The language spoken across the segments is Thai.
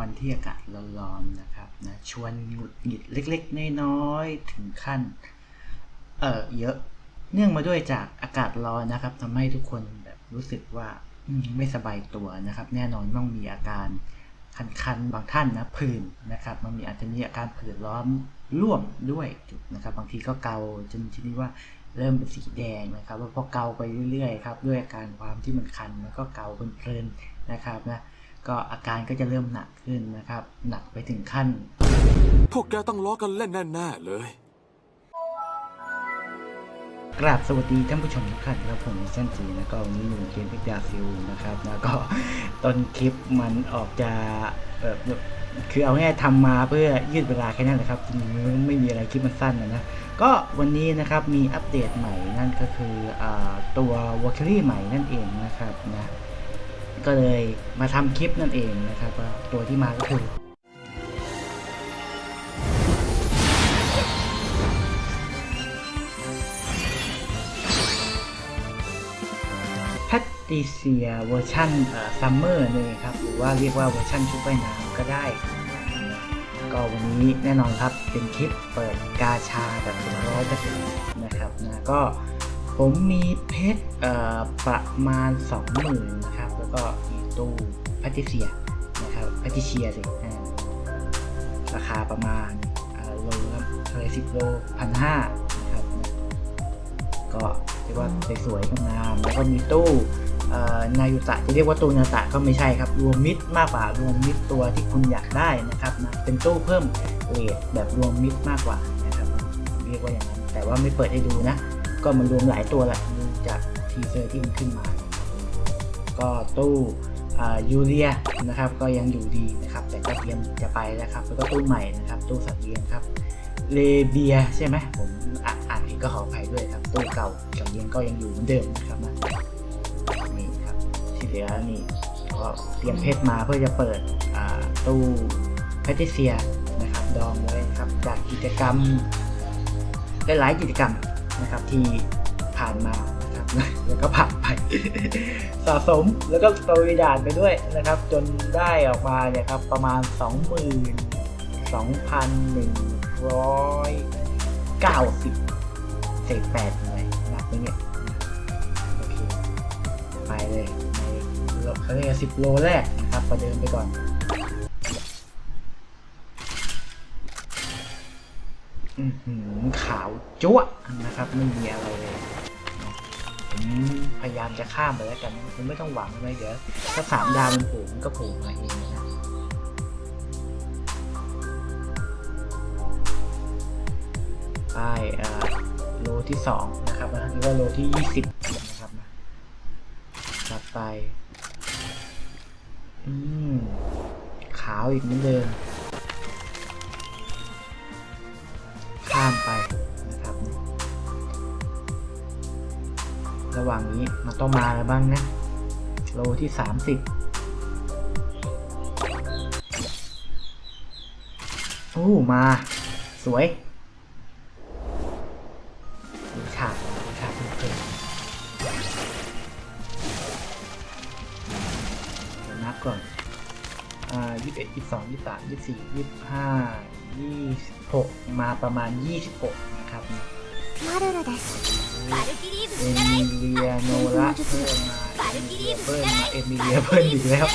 วันที่อากาศร้อนๆนะครับนะชวนหงุดหงิดเล็กๆ น้อยๆ ถึงขั้น เออเยอะ เนื่องมาด้วยจากอากาศร้อนนะครับทำให้ทุกคนแบบรู้สึกว่าไม่สบายตัวนะครับ แน่นอนต้องมีอาการคันๆ บางท่านนะผื่นนะครับ มันมีอาจจะมีอาการผื่นร้อนร่วมด้วยนะครับ บางทีก็เกาจนชนิดว่าเริ่มเป็นสีแดงนะครับ แล้วพอเกาไปเรื่อยๆครับด้วยอาการความที่มันคันมันก็เกาเพลินๆนะครับนะ ก็อาการก็จะเริ่มหนักขึ้นนะครับ หนักไปถึงขั้น พวกแกต้องล้อกันเล่นแน่ๆเลย กราบสวัสดีท่านผู้ชมทุกท่านครับผมเส้นสีนะก็วันนี้หนุ่มเกมพิจาซิลนะครับ แล้วก็ต้นคลิปมันออกจะแบบคือเอาง่ายๆทำมาเพื่อยืดเวลาแค่นั้นแหละครับจริงๆมันไม่มีอะไรคลิปมันสั้นนะนะก็วันนี้นะครับมีอัปเดตใหม่นั่นก็คืออาตัววอลคิรี่ใหม่นั่นเองนะครับนะ ก็เลยมาทำคลิปนั่นเองนะครับว่าตัวที่มาก็คือแพตติเซียเวอร์ชันซัมเมอร์นี่นเองครับ หรือว่าเรียกว่าเวอร์ชันชุดว่ายน้ำก็ได้ ก็วันนี้แน่นอนครับเป็นคลิปเปิดกาชาแบบร้อยเปอร์เซ็นต์นะครับนะก็ ผมมีเพชรประมาณ 20,000นะครับ แล้วก็มีตู้พตติเซียนะครับพตติเซียสิราคาประมาณโลละเท่าไรสิบโลพันห้านะครับ ก็เรียกว่าสวยๆงามแล้วก็มีตู้นายุตะจะเรียกว่าตู้นายุตะก็ไม่ใช่ครับ รวมมิตรมากกว่ารวมมิตรตัวที่คุณอยากได้นะครับนะเป็นตู้เพิ่มเรทแบบรวมมิตรมากกว่านะครับ เรียกว่าอย่างนั้นแต่ว่าไม่เปิดให้ดูนะ ก็มันรวมหลายตัวแหละดูจากทีเซอร์ที่มันขึ้นมา ก็ตู้ยูเรียนะครับก็ยังอยู่ดีนะครับ แต่ก็เตรียมจะไปแล้วครับ แล้วก็ตู้ใหม่นะครับ ตู้สัตว์เลี้ยงครับเลเบียใช่ไหมผมอ่านอ่านผิดก็ขออภัยด้วยครับ ตู้เก่ากับเลี้ยงก็ยังอยู่เหมือนเดิมนะครับนะนี่ครับที่เหลือนี่ก็เตรียมเพชรมาเพื่อจะเปิดตู้แพทริเซียนะครับดองไว้นะครับจากกิจกรรมหลายๆกิจกรรม นะครับที่ผ่านมานะครับแล้วก็ผ่านไป สะสมแล้วก็สตอรี่ด่านไปด้วยนะครับ จนได้ออกมาเนี่ยครับประมาณ 2 2 1 9 0เศษแปดเลยนับไปเนี่ยโอเคไปเลยในเขาเรียกสิบโลแรกนะครับประเดิมไปก่อน ขาวจั๊วะนะครับไม่มีอะไรเลยผมพยายามจะข้ามไปแล้วกันคุณไม่ต้องหวังเลยเดี๋ยวถ้าสามดาวมันโผล่มันก็โผล่มาเองนะป้ายเอ่อโลที่สองนะครับนะหรือว่าโลที่ยี่สิบนะครับนะตัดไป อืมขาวอีกเหมือนเดิม ข้ามไปนะครับ ระหว่างนี้มันต้องมาอะไรบ้างนะโลที่สามสิบโอ้มา สวยดูฉากดูฉากเพิ่มๆนับก่อน อ่ายี่สิบเอ็ดยี่สิบสองยี่สิบสามยี่สิบสี่ยี่สิบห้า ยี่สิบหกมาประมาณยี่สิบหกนะครับ マルルですバルキリー เอ ズ見習 มิ い เลียโนระเพิ่มมาเอมิเลียเพิ่มมาเอมิเลียเพิ่มอีกแล้ว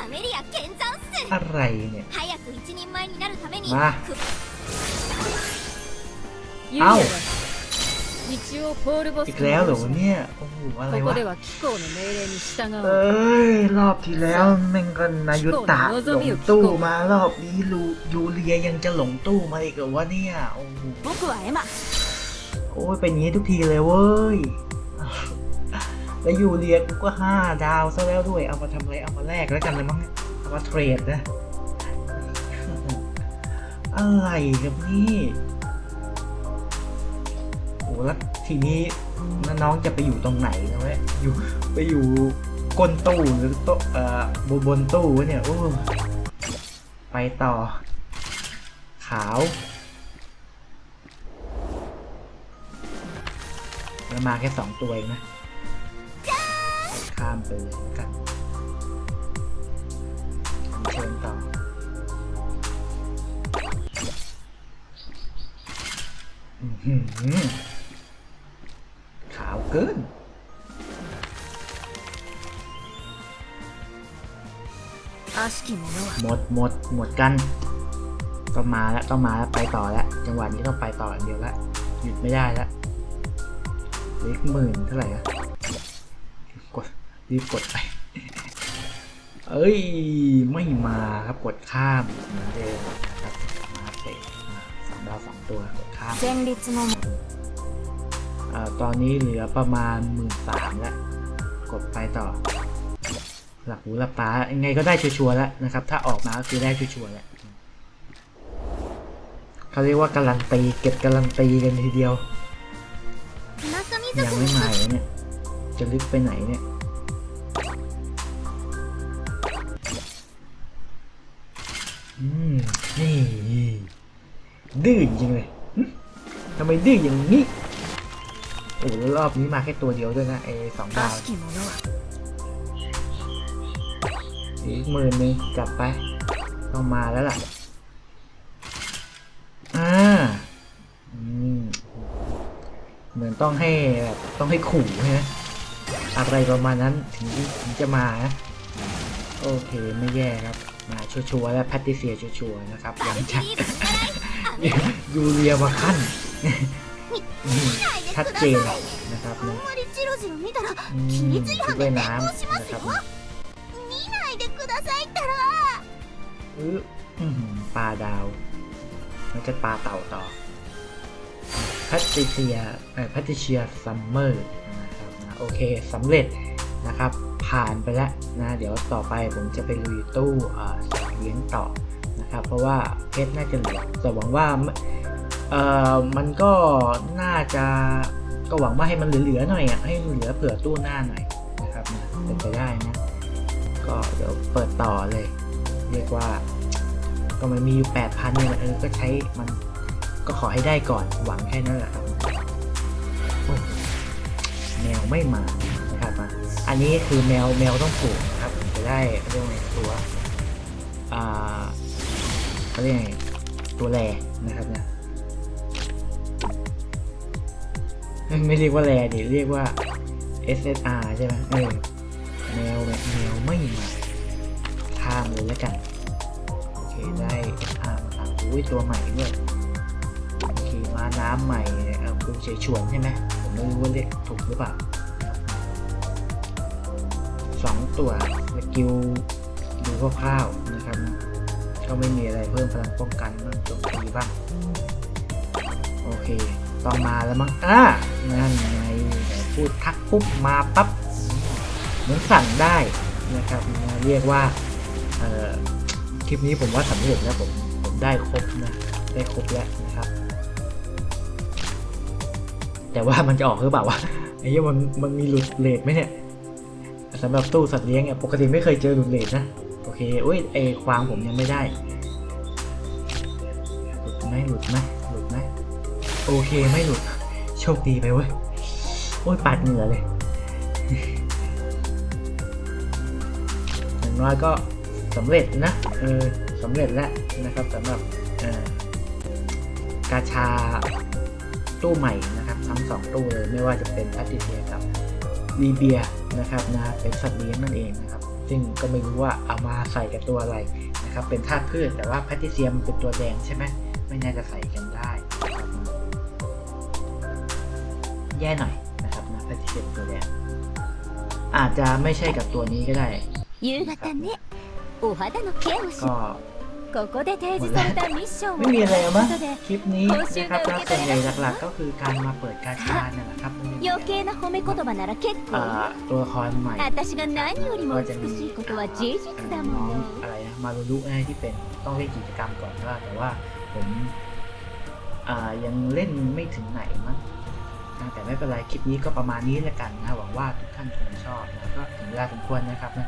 アメリア見参っす อะไรเนี่ย 早く一人前になるためにまあくユリアだ 一応ポールボス อีกแล้วเหรอวะเนี่ย โอ้โหอะไร ここ วะ では機構の命令に従 เอ おう ้ย รอบที่แล้วแม่งก็นายุตะหลงตู้มารอบนี้ลูยูเลียยังจะหลงตู้มาอีกเหรอวะเนี่ย โอ้โห 僕はエマ โอ้ยเป็นอย่างนี้ทุกทีเลยเว้ย แล้วยูเรียกูก็ห้าดาวซะแล้วด้วย เอามาทำอะไร เอามาแลกแล้วกันเลยมั้งเนี่ยเอามาเทรดนะ อะไรครับนี่โอ้ แล้วทีนี้น้องจะไปอยู่ตรงไหนนะเว้ยอยู่ไปอยู่ก้นตู้หรือโต๊ะเอ่อบนบนตู้เนี่ยโอ้ไปต่อ ขาวมาแค่สองตัวเองนะ ข้ามไปเลยกันเชิญต่อหือ กินหมดหมดหมดกันต้องมาแล้วต้องมาแล้วไปต่อแล้วจังหวะนี้ต้องไปต่ออันเดียวละหยุดไม่ได้ละเล็กหมื่นเท่าไหร่อะกดรีบกดไปเอ้ยไม่มาครับกดข้ามเหมือนเดิมครับมาเตะสามดาวสองตัวกดข้าม ตอนนี้เหลือประมาณหมื่นสามแล้ว กดไปต่อ หลักหูหลักตายังไงก็ได้ชัวร์แล้วนะครับ ถ้าออกมาก็คือได้ชัวร์แล้วเขาเรียกว่าการันตีเก็บการันตีกันทีเดียว ยังไม่มาเลยเนี่ย จะลึกไปไหนเนี่ยอืมนี่ดื้อจริงเลยทำไมดื้ออย่างนี้ โอ้รอบนี้มาแค่ตัวเดียวด้วยนะไอ้สองดาวอีกหมื่นนึงจับไป ต้องมาแล้วล่ะ อ่าเหมือนต้องให้แบบต้องให้ขู่ใช่ไหมอะไรประมาณนั้นถึงถึงจะมานะโอเคไม่แย่ครับ มาชัวร์และแพัติเซียชัวร์นะครับหลังจากยูเรียมาขั้นัดเจนนะครับนะชุดว่น้ำนะครับปลาดาวมันจะปลาเต่าต่อพัติเชียเออพัติเชียซัมเมอร์นะครับนะโอเคสำเร็จนะครับ ผ่านไปแล้วนะเดี๋ยวต่อไปผมจะไปลุยตู้เลี้ยงต่อนะครับ เพราะว่าเพชรน่าจะเหลือแต่หวังว่า เอ่อมันก็น่าจะก็หวังว่าให้มันเหลือๆหน่อยอะให้มันเหลือเผื่อตู้หน้าหน่อยนะครับนะเป็นไปได้นะ ก็เดี๋ยวเปิดต่อเลย เรียกว่า ก็มันมีอยู่แปดพันเนี่ยเออก็ใช้มันก็ขอให้ได้ก่อนหวังแค่นั้นแหละครับแมวไม่มานะครับมาอันนี้คือแมวแมวต้องปลูกนะครับจะได้เรียกว่าไงตัวอ่าเขาเรียกไงตัวแรนะครับนะ ไม่เรียกว่าแรดิเรียกว่า SSR ใช่ไหมเออแมวแบบแมวไม่มาข้ามเลยแล้วกัน โอเคได้ SR มาสั่งอุ้ยตัวใหม่ด้วยโอเคมาน้ำใหม่เอ่อคุณเฉยชวนใช่ไหมผมไม่รู้ว่าเรียกถูกหรือเปล่าสองตัวสกิลดูคร่าวๆนะครับก็ไม่มีอะไรเพิ่มพลังป้องกันบ้างโจมตีบ้าง โอเค ต้องมาแล้วมั้งอ่านั่นไงพูดทักปุ๊บมาปั๊บเหมือนสั่งได้นะครับเรียกว่าคลิปนี้ผมว่าสำเร็จแล้วผมผมได้ครบนะได้ครบแล้วนะครับ แต่ว่ามันจะออกหรือเปล่าวะไอ้เหี้ยมันมันมีหลุดเลทไหมเนี่ยสำหรับตู้สัตว์เลี้ยงเนี่ยปกติไม่เคยเจอหลุดเลทนะโอเคอุ้ยไอ้ควางผมยังไม่ได้หลุดไหมหลุดไหมหลุดไหม โอเคไม่หลุด โชคดีไปเว้ย โอ้ยปาดเหงื่อเลยอย่างน้อยก็สำเร็จนะ เออสำเร็จแล้วนะครับสำหรับกาชาตู้ใหม่นะครับ ทั้งสองตู้เลยไม่ว่าจะเป็นพทติเซียกับลีเบียนะครับนะเป็นสัตว์เลี้ยงนั่นเองนะครับ ซึ่งก็ไม่รู้ว่าเอามาใส่กับตัวอะไรนะครับ เป็นธาตุพืชแต่ว่าแพทติเซียมเป็นตัวแดงใช่ไหมไม่น่าจะใส่กัน แย่หน่อยนะครับนะแพทติเซียเป็นตัวแดง อาจจะไม่ใช่กับตัวนี้ก็ได้ 夕方ねお肌のケアをし ก็ ここで提示されたミッションを ไม่มีอะไร こ มั้ง とで คลิปนี้นะครับแล้วส่วนใหญ่หลักๆ ก็คือการมาเปิดกาชาเนี่ยแหละครับ 余計な褒め言葉なら結 อ่า 構 ตัวละครใหม่ 私が何よりも美しいことは事実だ น้อง もの อะไรนะมารุรุนะที่เป็นต้องเล่นกิจกรรมก่อนว่าแต่ว่าผมอ่ายังเล่นไม่ถึงไหนมั้ง นะแต่ไม่เป็นไรคลิปนี้ก็ประมาณนี้แล้วกันนะหวังว่าทุกท่านคงชอบนะก็ถึงเวลาสมควรนะครับนะ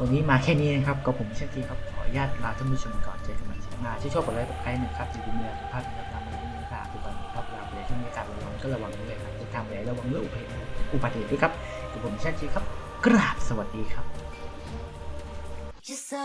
วันนี้มาแค่นี้นะครับก็ผมเช่นทีครับขออนุญาตลาท่านผู้ชมก่อนเจอกันใหม่คลิปหน้าช่วยชอบกดไลค์กดไลค์หนึ่งครับจะดูเนื้อสุภาพนะครับมาดูเนื้อหาทุกวันครับเวลาไปไหนที่มีอากาศร้อนๆก็ระวังด้วยครับจะทำอะไรระวังเรื่องอุบัติเหตุด้วยครับกับผมเช่นทีครับกราบสวัสดีครับ You're so